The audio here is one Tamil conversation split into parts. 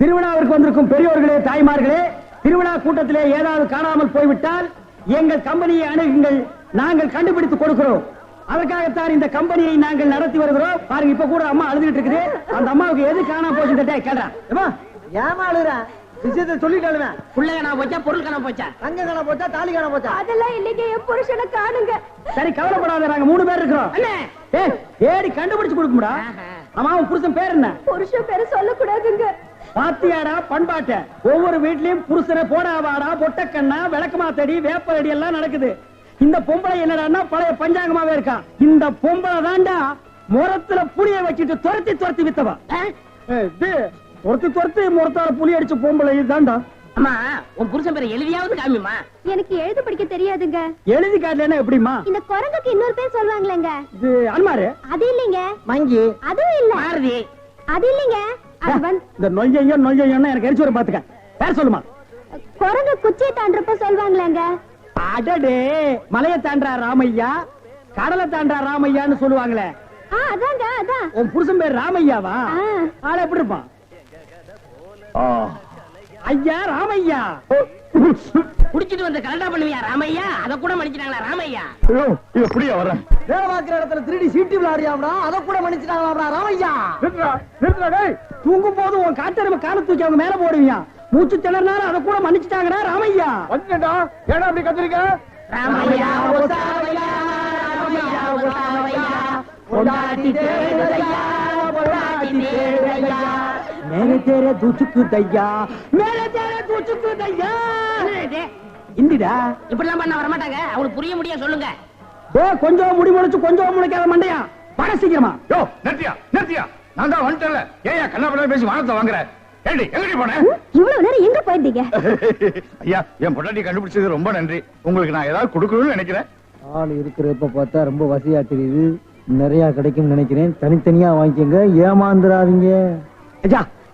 திருவிழாவிற்கு வந்திருக்கும் பெரியோர்களே தாய்மார்களே திருவிழா கூட்டத்திலே ஏதாவது காணாமல் போய்விட்டால் எங்கள் கம்பெனியை அணுகுங்கள் நாங்கள் கண்டுபிடித்து கொடுக்கிறோம். அதற்காகத்தான் இந்த கம்பெனியை நாங்கள் நடத்தி வருகிறோம். பாருங்க இப்ப கூட அம்மா அழுதுகிட்டு இருக்குது. அந்த அம்மாவுக்கு எது காணாம போச்சுட்டே கேட்டா ஏமா அழுகுற? விஷயத்த சொல்லிட்டாளுமே புள்ள காணா போச்சா பொருள் காணா போச்சா? தங்க காண போச்சா தாலி காண போச்சா? அதெல்லாம் இல்லைங்க என் புருஷனை காணுங்க. சரி கவலைப்படாத நாங்க மூணு பேர் இருக்கிறோம். ஏடி கண்டுபிடிச்சு கொடுக்கும்டா. ஆமா உன் புருஷன் பேர் என்ன? புருஷன் பேரு சொல்லக்கூடாதுங்க. பாத்தியாடா பண்பாட்ட. ஒவ்வொரு வீட்லயும் புருஷனை போடாவாடா பொட்டக்கண்ணா விளக்கமாத்தடி வேப்பலடி எல்லாம் நடக்குது. இந்த பொம்பளை என்னடான்னா பழைய பஞ்சாங்கமாவே இருக்கா. இந்த பொம்பளை தாண்டா முரத்துல புளிய வச்சுட்டு துரத்தி துரத்தி வித்தவா. துரத்தி துரத்தி முரத்தால புளி அடிச்ச பொம்பளை இதுதான்டா. அம்மா உன் புருஷன் பேரை எழுதியாவது காமிமா எனக்கு எழுத படிக்க தெரியாதுங்க. எழுதி காட்டலன்னா எப்படிமா இந்த குரங்குக்கு இன்னொரு பேர் சொல்லுவாங்களேங்க. இது அன்மாரு? அது இல்லைங்க. மங்கி அதுவும் இல்ல. மாருதி அது இல்லைங்க. அது வந்து இந்த நொய்யையோ நொய்யையோன்னு எனக்கு எரிச்சு வர பாத்துக்க பேர் சொல்லுமா? குரங்கு குச்சியை தாண்டறப்ப சொல்லுவாங்களேங்க. அடடே மலையை தாண்டா ராமையா? கடலை தாண்டா ராமையான்னு சொல்லுவாங்களே. ஆ அதாங்க அதான். உன் புருஷன் பேர் ராமையாவா? ஆ. ஆள எப்படி இருப்பான்? ஐயா ராமையா. குடிச்சிட்டு வந்த கலண்டா பண்ணுவியா ராமையா? அத கூட மன்னிச்சிட்டாங்களா ராமையா? எப்படியா வரேன் வேலை பார்க்கிற இடத்துல திருடி சீட்டு விளையாடியாம்டா அதை கூட மன்னிச்சுட்டாங்களாம்டா ராமையா? தூங்கும் போது உன் காட்டெருமை கால தூக்கி அவங்க மேல போடுவீங்க மூச்சு திணறினாலும் அதை கூட மன்னிச்சுட்டாங்கடா ராமையா? வந்துட்டா ஏடா அப்படி கத்திரிக்க? ராமையா ஒசாவையா ராமையா பொண்டாட்டி பொண்டாட்டி தேடுதையா மேலே தேரே தூச்சுக்கு தையா மேலே தேரே தூச்சுக்கு தையா இந்திடா. இப்படிலாம் பண்ண வர மாட்டாங்க அவங்களுக்கு புரிய முடிய சொல்லுங்க. ஏ கொஞ்சம் முடி முளைச்சு கொஞ்சம் முளைக்காத மண்டையா? வர சீக்கிரமா. யோ நிறுத்தியா நிறுத்தியா. நான் தான் வந்துட்டேன்ல. ஏயா கண்ணா பண்ண பேசி வானத்தை வாங்குற? ஏடி எங்கடி போன? இவ்வளவு நேரம் எங்க போயிருந்தீங்க? ஐயா என் பொண்டாட்டி கண்டுபிடிச்சது ரொம்ப நன்றி. உங்களுக்கு நான் ஏதாவது கொடுக்கணும்னு நினைக்கிறேன். ஆள் இருக்கிறப்ப பார்த்தா ரொம்ப வசதியா தெரியுது. நிறைய கிடைக்கும் நினைக்கிறேன். தனித்தனியா வாங்கிக்கங்க. ஏமாந்துடாதீங்க ஐயா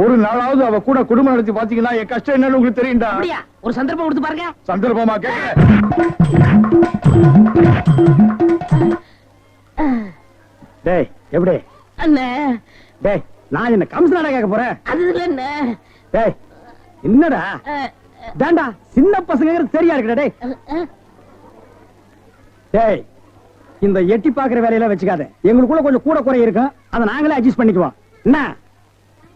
ஒரு நாளாவது அவ கூட குடும்பம் நடத்தி பாத்தீங்கன்னா என் கஷ்டம் என்னன்னு உங்களுக்கு தெரியும்டா. அப்படியா? ஒரு சந்தர்ப்பம் கொடுத்து பாருங்க. சந்தர்ப்பமா கேட்க டேய் எப்படி? அண்ணே. டேய் நான் என்ன கமிஷனரா கேட்க போறேன்? அது இல்ல அண்ணே. டேய் என்னடா? டேண்டா சின்ன பசங்க சரியா இருக்குடா டேய். டேய் இந்த எட்டி பாக்குற வேலையெல்லாம் வச்சுக்காத. எங்களுக்குள்ள கொஞ்சம் கூட குறை இருக்கும். அதை நாங்களே அட்ஜஸ்ட் பண்ணிக்குவோம். என்ன?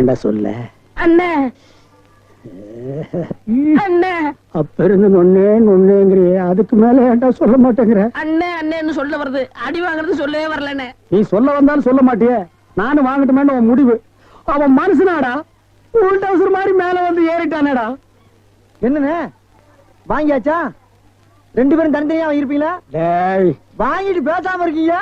ஏண்டா சொல்ல. அண்ணே. அண்ணே. அப்ப இருந்து நொன்னே நொன்னேங்கிறியே. அதுக்கு மேல ஏன்டா சொல்ல மாட்டேங்கிற? அண்ணே அண்ணேன்னு சொல்ல வருது. அடி வாங்குறது சொல்லவே வரலண்ணே. நீ சொல்ல வந்தாலும் சொல்ல மாட்டியே. நானும் வாங்கட்டுமேன்னு உன் முடிவு. அவன் மனசுனாடா உள் டவுசர் மாதிரி மேல வந்து ஏறிட்டானேடா. என்னண்ணே? வாங்கியாச்சா? ரெண்டு பேரும் தனித்தனியா வாங்கிருப்பீங்களா டேய். வாங்கிட்டு பேசாம இருக்கீங்க?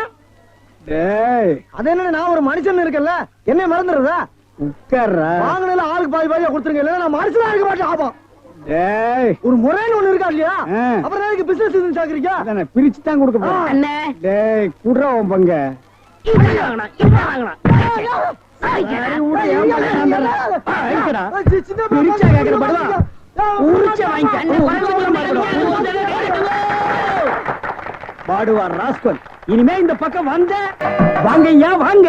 டேய். அது என்ன நான் ஒரு மனுஷன் இருக்கேன்ல. என்ன மறந்துடுறதா? உட்கார்றா வாங்கினதுல ஆளுக்கு பாதி பாதியா கொடுத்துருங்க இல்ல நான் மனுஷனா இருக்க மாட்டேன் ஆபம் டேய் ஒரு முறைன்னு ஒண்ணு இருக்கா இல்லையா. அப்புறம் எதுக்கு பிசினஸ் சாக்குறீங்க அதானே பிரிச்சு தான் கொடுக்க போறேன் அண்ணே டேய் குடுறா உன் பங்க இப்படி வாங்கணும் இப்படி வாங்கணும் பிரிச்சா கேக்குற படுவா உரிச்ச வாங்கிக்க அண்ணே, குறைஞ்சது பாடுவா ராஸ்கல் இனிமே இந்த பக்கம் வந்த வாங்க ஐயா வாங்க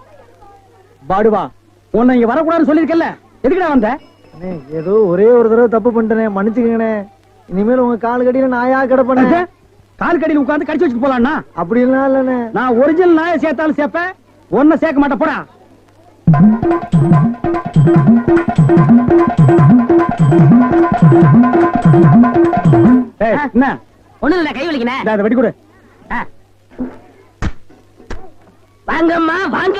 பாடுவா. உன்னை இங்க வரக்கூடாதுன்னு சொல்லிருக்கல எதுக்குடா வந்த? அண்ணே ஏதோ ஒரே ஒரு தடவை தப்பு பண்ணிட்டேனே மன்னிச்சுக்கங்கண்ணே. இனிமேல் உங்க கால் கடியில நாயா கிடப்பேனே? கால் கடியில் உட்கார்ந்து கடிச்சு வச்சுட்டு போலாம்னா அப்படி எல்லாம் இல்லண்ணே. நான் ஒரிஜினல் நாயை சேர்த்தாலும் சேர்ப்பேன். ஒன்ன சேர்க்க மாட்டேன். போடா. என்ன? ஒண்ணு இல்ல கை கொடு. வாங்கம்மா வாங்க.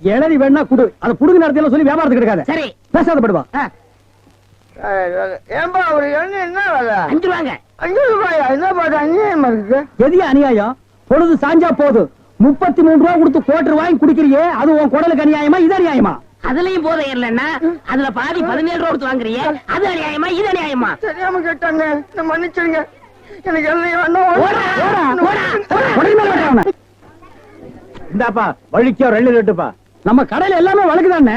இளநீ வேணா குடு. அதை புடுங்க நடத்தில சொல்லி வியாபாரத்துக்கு எடுக்காத. சரி. பேசாத படுவா. ஏன்பா ஒரு எண்ணெய் என்ன வேலை? அஞ்சு ரூபாங்க. அஞ்சு ரூபாயா? என்ன பாட்டு அநியாயமா இருக்கு? எதிய அநியாயம்? பொழுது சாஞ்சா போதும் முப்பத்தி மூணு ரூபா கொடுத்து கோட்டர் வாங்கி குடிக்கிறியே அது உன் குடலுக்கு அநியாயமா இது அநியாயமா? அதுலயும் போதை இல்லன்னா அதுல பாதி பதினேழு ரூபா கொடுத்து வாங்குறியே அது அநியாயமா இது அநியாயமா? தெரியாம கேட்டாங்க. மன்னிச்சிருங்க. எனக்கு. இந்தாப்பா வழிக்கோ ரெண்டு ரெட்டுப்பா நம்ம கடையில எல்லாமே வழக்குதானே?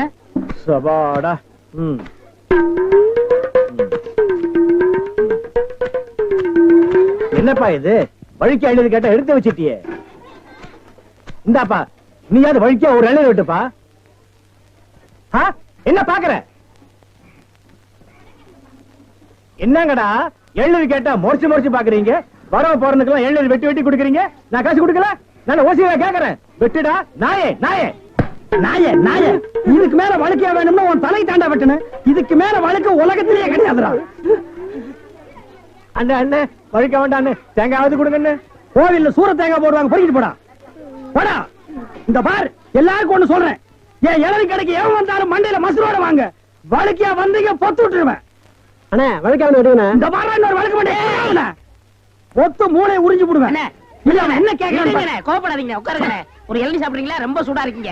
சபாடா ம். என்னப்பா இது? வழுக்கி அழுது கேட்டா எடுத்து வச்சிட்டியே. இந்தாப்பா நீயாவது வழுக்கியா ஒரு எழுதி விட்டுப்பா. என்ன பாக்குற? என்னங்கடா எழுது கேட்டா முறைச்சு முறைச்சு பாக்குறீங்க? வரவ போறதுக்கெல்லாம் எழுது வெட்டி வெட்டி குடுக்குறீங்க? நான் காசு குடுக்கல? நான் ஓசியா கேக்குறேன். வெட்டுடா நாயே நாயே. நாய நாய இதுக்கு மேல வழக்கியா வேணும்னா உன் தலை தாண்டா வெட்டணும் இதுக்கு மேல வழக்கு உலகத்திலேயே கிடையாதுடா. அண்ணே அண்ணே வழிக்க வேண்டாம் அண்ணே. தேங்காவது கொடுங்கண்ணே. கோவில்ல சூர தேங்காய் போடுவாங்க பொறிக்கிட்டு போடா. போடா. இந்த பார் எல்லாருக்கும் ஒண்ணு சொல்றேன். என் இளவி கடைக்கு எவன் வந்தாலும் மண்டையில மசுரோட வாங்க. வழக்கியா வந்தீங்க பொத்து விட்டுருவேன். அண்ணே வழிக்க விடுங்கண்ணே இந்த பாரு இன்னொரு வழக்கு பண்ணி பொத்து மூளை உறிஞ்சு போடுவேன். என்ன கேக்குறான்னு இருங்கண்ணே, கோவப்படாதீங்க உட்காருங்க ஒரு இளநீ சாப்பிடுறீங்களா? ரொம்ப சூடா இருக்கீங்க.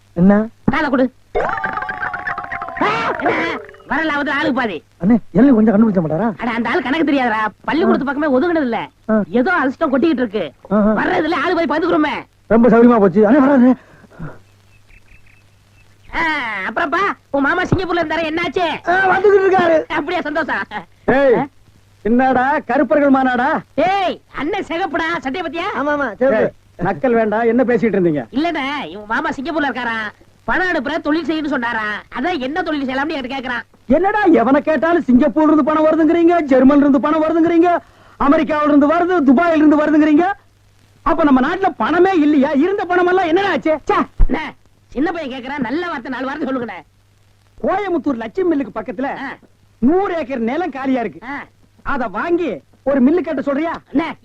என்ன? காலை கொடு. என்ன? வர லாபத்துல ஆளுக்கு பாதி. அண்ணே எல்லாம் கொஞ்சம் கண்டுபிடிச்ச மாட்டாரா? அட அந்த ஆள் கணக்கு தெரியாதடா. பள்ளிக்கூடத்து பக்கமே ஒதுங்கினது இல்ல. ஏதோ அலசிட்டம் கொட்டிக்கிட்டு இருக்கு. வர்றதுல ஆளு போய் பதுக்குறோமே ரொம்ப சௌரியமா போச்சு. அண்ணே அப்புறம்ப்பா உன் மாமா சிங்கப்பூர்ல இருந்தாரு என்னாச்சு? வந்துகிட்டு இருக்காரு. அப்படியா சந்தோஷம் ஏய் என்னடா கருப்பர்கள் மாநாடா? ஏய் அண்ணன் சிகப்புடா சட்டைய பத்தியா? ஆமா ஆமா நக்கல் வேண்டாம் என்ன பேசிட்டு இருந்தீங்க? இல்லண்ணே இவன் மாமா சிங்கப்பூர்ல இருக்காராம் பணம் அனுப்புற தொழில் செய்யணும்னு சொன்னாரா அதான் என்ன தொழில் செய்யலாம்னு என்கிட்ட கேக்குறான். என்னடா எவனை கேட்டாலும் சிங்கப்பூர்ல இருந்து பணம் வருதுங்கிறீங்க ஜெர்மன்ல இருந்து பணம் வருதுங்கிறீங்க அமெரிக்காவில இருந்து வருது துபாயில இருந்து வருதுங்கிறீங்க. அப்ப நம்ம நாட்டுல பணமே இல்லையா? இருந்த பணம் எல்லாம் என்னடா ஆச்சு? சின்ன பையன் கேக்குறான் நல்ல வார்த்தை நாலு வார்த்தை சொல்லுங்கண்ணே. கோயம்புத்தூர் லட்சுமி மில்லுக்கு பக்கத்துல நூறு ஏக்கர் நிலம் காலியா இருக்கு. அத வாங்கி ஒரு மில்லு கட்ட சொல்றியா?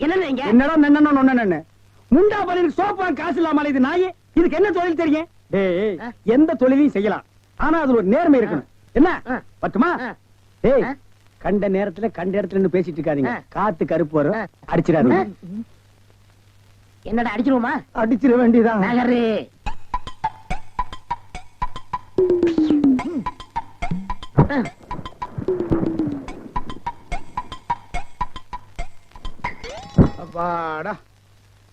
என்னடா நொன்னன்னு முண்டா பலின் சோப்பு காசு இல்லாம இது நாயே இதுக்கு என்ன தொழில் தெரியும்? டேய். எந்த தொழிலையும் செய்யலாம். ஆனா அதுல ஒரு நேர்மை இருக்கணும். என்ன. பட்டுமா. டேய். கண்ட நேரத்துல கண்ட இடத்துல நின்னு பேசிட்டு இருக்காதீங்க. காத்து கருப்பு வரும். அடிச்சிடாதீங்க. என்னடா அடிச்சிருவோமா? அடிச்சிட வேண்டியதான் நகரு. அப்பாடா.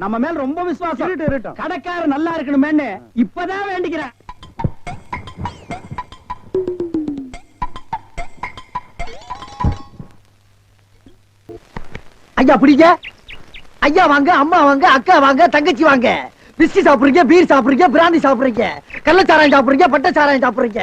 நம்ம மேல ரொம்ப விசுவாசம். கடைக்காரர் நல்லா இருக்கணுமேன்னு இப்பதான் வேண்டிக்கிறேன். ஐயா பிடிங்க. ஐயா வாங்க அம்மா வாங்க அக்கா வாங்க தங்கச்சி வாங்க. பிஸ்கி சாப்பிடுறீங்க பீர் சாப்பிடுறீங்க பிராந்தி சாப்பிடுறீங்க கள்ளச்சாராயம் சாப்பிடுறீங்க பட்டச்சாராயம் சாப்பிடுறீங்க.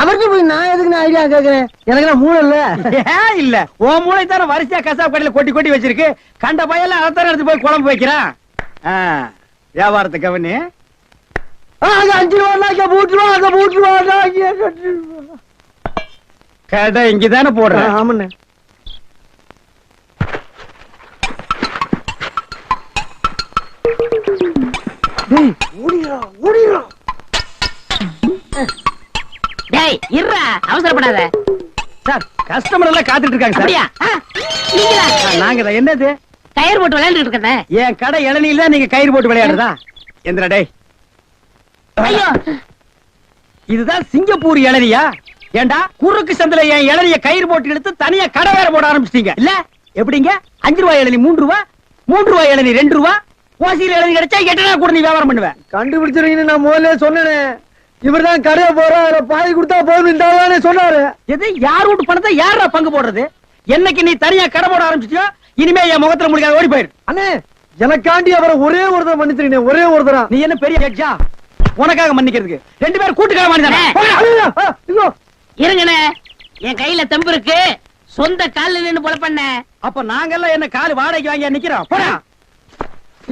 அவருக்கு போய் நான் எதுக்கு நான் ஐடியா கேக்குறேன்? எனக்கு நான் மூளை இல்ல? ஏன் இல்ல. உன் மூளை தானே வரிசையா கசாப் கடையில கொட்டி கொட்டி வச்சிருக்கு. கண்ட பையெல்லாம் அதான் எடுத்து போய் குழம்பு வைக்கிறான். வியாபாரத்தை கவனி. அஞ்சு ரூபா மூட்டு ரூபா அங்க மூட்டு ரூபா. கடை இங்கதானே போடுறேன் ஆமாண்ணே. டேய் ஓடிரா ஓடிரா டேய் இருடா அவசரப்படாத. சார் கஸ்டமர் எல்லாம் காத்துட்டு இருக்காங்க சார். அப்படியா? ஆ, நீங்களா? ஆ, நாங்க தான் என்னது? கயிறு போட்டு விளையாண்டுட்டு இருக்கேன். என் கடை இளநில நீங்க கயிறு போட்டு விளையாடுறதா? எந்திரா டேய். ஐயோ. இதுதான் சிங்கப்பூர் இளநியா? ஏண்டா குறுக்கு சந்தில என் இளநிய கயிறு போட்டு எடுத்து தனியா கடை வேற போட ஆரம்பிச்சிட்டீங்க. இல்ல எப்படிங்க? அஞ்சு ரூபாய் இளநி மூன்று ரூபா? மூன்று ரூபாய் இளநி ரெண்டு ரூபா? ஓசியில் இளநி கிடைச்சா எட்டனா கூட நீ வியாபாரம் பண்ணுவேன் கண்டுபிடிச்சிருக்கீங்க நான் முதல்ல சொன்னேனே. இவர்தான் கடையை போறோம் அதுல பாதி கொடுத்தா போதும் தானே சொன்னாரு. எது? யார் வீட்டு பணத்தை யாரா பங்கு போடுறது? என்னைக்கு நீ தனியா கடை போட ஆரம்பிச்சிட்டியோ இனிமே என் முகத்துல முடிக்காத ஓடி போயிரு. அண்ணே எனக்காண்டி அவரை ஒரே ஒருத்தர் மன்னிச்சிருக்கீங்க ஒரே ஒருத்தரா? நீ என்ன பெரிய ஜட்ஜா உனக்காக மன்னிக்கிறதுக்கு. ரெண்டு பேரும் கூட்டுக்காக மன்னிதானே. இருங்கண்ணே. என் கையில தெம்பு இருக்கு. சொந்த கால்ல நின்னு போல பண்ண அப்ப நாங்கெல்லாம் என்ன கால் வாடகைக்கு வாங்கி நிக்கிறோம்?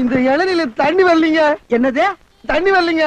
இந்த இளநில தண்ணி வரலீங்க. என்னது? தண்ணி வரலீங்க.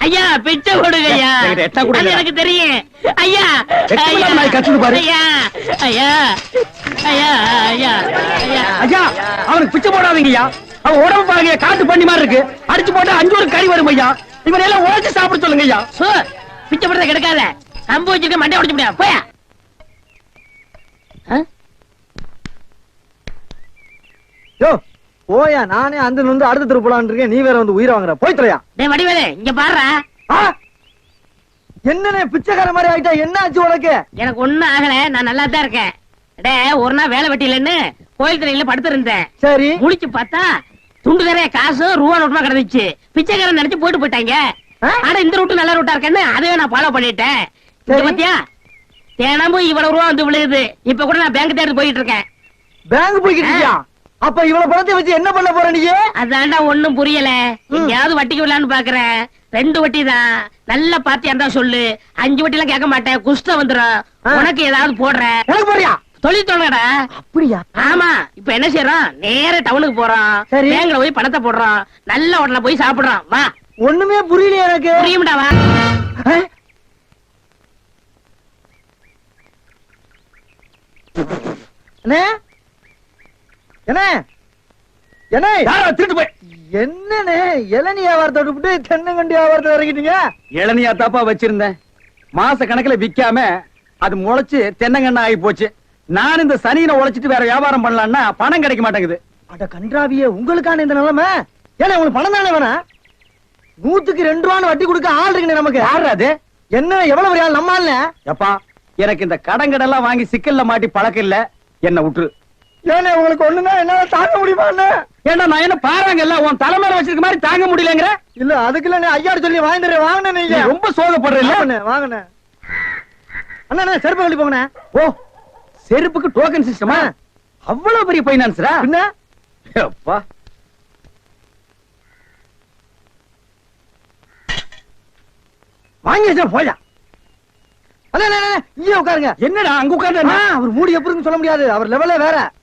ஐயா பிச்சை போடுங்க ஐயா? எனக்கு தெரியும். ஐயா ஐயா. ஐயா ஐயா ஐயா ஐயா ஐயா. அவனுக்கு பிச்சை போடாதீங்கய்யா. அவன் உடம்பு பாருங்க காட்டு பண்ணி மாதிரி இருக்கு. அடிச்சு போட்டா அஞ்சு ஒரு கறி வரும் ஐயா இவன் எல்லாம் உழைச்சு சாப்பிட சொல்லுங்க ஐயா சோ பிச்சை போடுறத கிடைக்காத. கம்பு வச்சிருக்க மண்டை உடைச்சு முடியாது போயா. யோ போயா நானே அந்த வந்து அடுத்த தெரு போலான்னு இருக்கேன். நீ வேற வந்து உயிரை வாங்குற. போய் தொலையா. டேய் வடிவேலு இங்க பாருடா. என்னண்ணே பிச்சைக்கார மாதிரி ஆயிட்டா? என்ன ஆச்சு உனக்கு? எனக்கு ஒண்ணும் ஆகல. நான் நல்லா தான் இருக்கேன். டே ஒரு நாள் வேலை வெட்டிலன்னு கோயில் திரையில படுத்திருந்தேன் சரி. முழிச்சு பார்த்தா துண்டு நிறைய காசு ரூபா நோட்டுமா கிடந்துச்சு. பிச்சைக்காரன் நினைச்சு போட்டு போயிட்டாங்க? ஆனா இந்த ரூட்டு நல்ல ரூட்டா இருக்கேன்னு அதையே நான் ஃபாலோ பண்ணிட்டேன். பாத்தியா? தினமும் இவ்வளவு ரூபா வந்து விழுகுது. இப்ப கூட நான் பேங்க் தேடி போயிட்டு இருக்கேன். பேங்க் போய்கிட்டு அப்ப இவ்வளவு பணத்தை வச்சு என்ன பண்ண போற நீ அதான்டா ஒண்ணும் புரியல. எங்கேயாவது வட்டிக்கு விடலான்னு பாக்குறேன் ரெண்டு வட்டி தான். நல்ல பாத்தியா இருந்தா சொல்லு. அஞ்சு வட்டி எல்லாம் கேட்க மாட்டேன். குஷ்டம் வந்துரும். ஆ. உனக்கு ஏதாவது போடுறேன் எனக்கு போறியா தொழில் தொடங்கடா. அப்படியா? ஆமா. இப்ப என்ன செய்யறோம் நேர டவுனுக்கு போறோம். பேங்க்ல போய் பணத்தை போடுறோம். நல்ல ஹோட்டல்ல போய் சாப்பிடுறோம். வா. ஒண்ணுமே புரியலையே எனக்கு. புரியும்டா வா. ஆ? என்ன? என்ன? யாரா? திருட்டு போய். என்னண்ணே? இளநீ வியாபாரத்தை விட்டு தென்னங்கண்டி வியாபாரத்தை இறங்கிட்டீங்க? இளநியா தாப்பா வச்சிருந்தேன். மாச கணக்குல விக்காம அது முளைச்சு தென்னங்கண்ணா ஆகி போச்சு. நான் இந்த சனியில உழைச்சிட்டு வேற வியாபாரம் பண்ணலாம்னா பணம் கிடைக்க மாட்டேங்குது. அட கன்றாவியே உங்களுக்கான இந்த நிலைமை? ஏன்னா உங்களுக்கு பணம் தானே வேணாம் நூத்துக்கு ரெண்டு ரூபான்னு வட்டி கொடுக்க ஆள் இருக்குண்ணே நமக்கு. அது? என்ன எவ்வளவு பெரிய ஆள் நம்ம எப்பா எனக்கு இந்த கடங்கடெல்லாம் வாங்கி சிக்கல்ல மாட்டி பழக்கம் இல்ல. என்ன விட்டுரு ஏன்னா உங்களுக்கு ஒண்ணுன்னா என்னால தாங்க முடியுமா ஏன்னா நான் என்ன பாருங்கல்ல உன் தலைமையில வச்சிருக்க மாதிரி தாங்க முடியலங்கிற? இல்ல அதுக்குள்ள நீ ஐயாடு சொல்லி வாங்கிட்டு வாங்கினே நீ நீங்க. ரொம்ப சோகப்படுற இல்ல? வாங்கண்ணே வாங்கண்ணே அண்ணா செருப்பு கழட்டி போங்கண்ணே. ஓ செருப்புக்கு டோக்கன் சிஸ்டமா அவ்வளவு பெரிய பைனான்ஸ்ரா பின்ன? அப்பா வாங்கி வச்சா போயா அண்ணா இங்கே உட்காருங்க. என்னடா அங்க உட்கார்ந்து ஆ, அவர் மூடி எப்படி சொல்ல முடியாது. அவர் லெவலே வேற.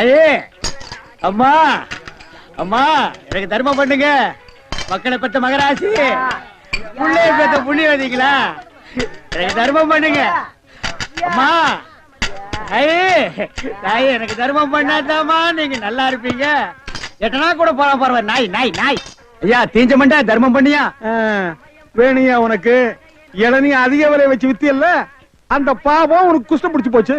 ஐயே அம்மா அம்மா எனக்கு தர்மம் பண்ணுங்க. மக்களை பெத்த மகராசி. புள்ளைய பெத்த புண்ணியவதிங்களா எனக்கு தர்மம் பண்ணுங்க. அம்மா தாயே எனக்கு தர்மம் பண்ணாதாம்மா. நீங்க நல்லா இருப்பீங்க. எட்டனா கூட போற பரவாயில்ல நாய் நாய் நாய். ஐயா தீஞ்ச மண்டா தர்மம் பண்ணியா? வேணியா உனக்கு. இளநீ அதிக விலை வச்சு வித்தியல்ல. அந்த பாவம் உனக்கு குஷ்டம் பிடிச்சு போச்சு.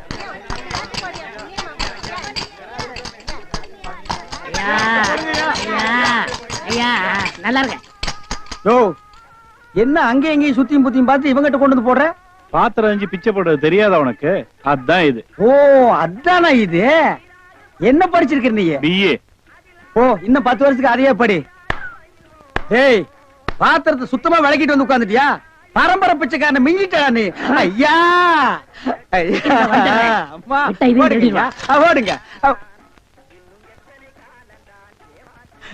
ஐயா ஐயா ஐயா நல்லா இருக்க யோ என்ன அங்க எங்கேயும் சுத்தியும் புத்தியும் பார்த்து இவங்கிட்ட கொண்டு வந்து போடுற? பாத்திரம் அஞ்சு பிச்சை போடுறது தெரியாதா உனக்கு? அதான் இது. ஓ அதானா இது? என்ன படிச்சிருக்க நீ? பிஏ ஓ இன்னும் பத்து வருஷத்துக்கு அதையே படி. ஏய் பாத்திரத்தை சுத்தமா விளக்கிட்டு வந்து உட்கார்ந்துட்டியா? பரம்பரை பிச்சைக்காரன் மிஞ்சிட்டா நீ. ஐயா. அம்மா, ஓடுங்க. ஓடுங்க.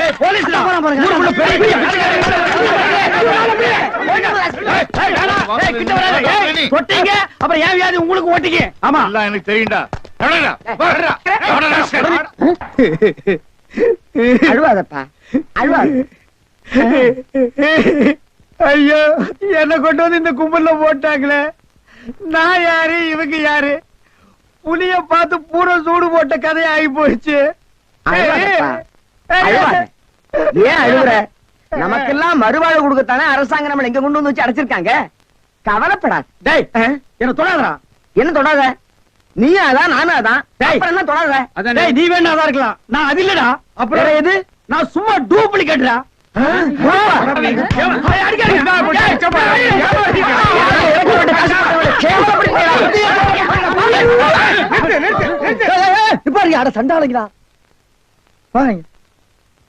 ஏய் போலீஸ்டா ஊருக்குள்ள பெரிய பெரிய பிச்சைக்காரங்க தொட்டீங்க அப்புறம் ஏன் வியாதி உங்களுக்கு ஓட்டிங்க ஆமா எல்லாம் எனக்கு தெரியும்டா அழுவாதப்பா அழுவாத ஐயோ என்ன கொண்டு வந்து இந்த கும்பல்ல போட்டாங்களே நான் யாரு இவங்க யாரு புலிய பார்த்து பூரா சூடு போட்ட கதை ஆகி போயிடுச்சு. ஏன் அழுகுற நமக்கெல்லாம் மறுவாழ்வு கொடுக்கத்தானே அரசாங்கம் நம்மள எங்க கொண்டு வந்து வச்சு அடைச்சிருக்காங்க கவலைப்படாத டேய் என்ன தொடாதடா என்ன தொடாத நீயும் அதான் நானும் அதான். அப்புறம் என்ன தொடாத டேய் நீ வேணா இருக்கலாம் நான் அது இல்லடா அப்புறம் எது நான் சும்மா டூப்ளிகேட்ரா சண்டாளங்களா வாங்க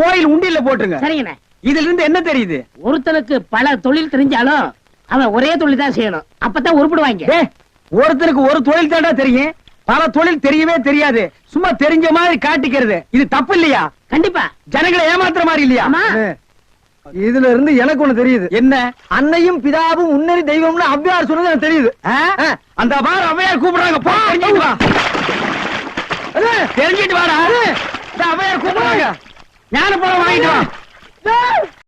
கோயில் உண்டியல்ல போட்டுருங்க. சரிங்கண்ணே. இதுல இருந்து என்ன தெரியுது? ஒருத்தனுக்கு பல தொழில் தெரிஞ்சாலும் அவன் ஒரே தொழில் தான் செய்யணும். அப்பதான் உருப்பிடுவாங்க. ஒருத்தருக்கு ஒரு தொழில் தாண்டா தெரியும். பல தொழில் தெரியவே தெரியாது. சும்மா தெரிஞ்ச மாதிரி காட்டிக்கிறது. இது தப்பு இல்லையா? கண்டிப்பா. ஜனங்களை ஏமாத்துற மாதிரி இல்லையா? இதுல இருந்து எனக்கு ஒண்ணு தெரியுது. என்ன? அன்னையும் பிதாவும் முன்னறி தெய்வம்னு அவ்வியார் சொன்னது எனக்கு தெரியுது. அந்த பார் அவையார் கூப்பிடுறாங்க. போ தெரிஞ்சிட்டு வா. தெரிஞ்சிட்டு வாடா. அவையார் கூப்பிடுறாங்க. ஞான பழம் வாங்கிட்டு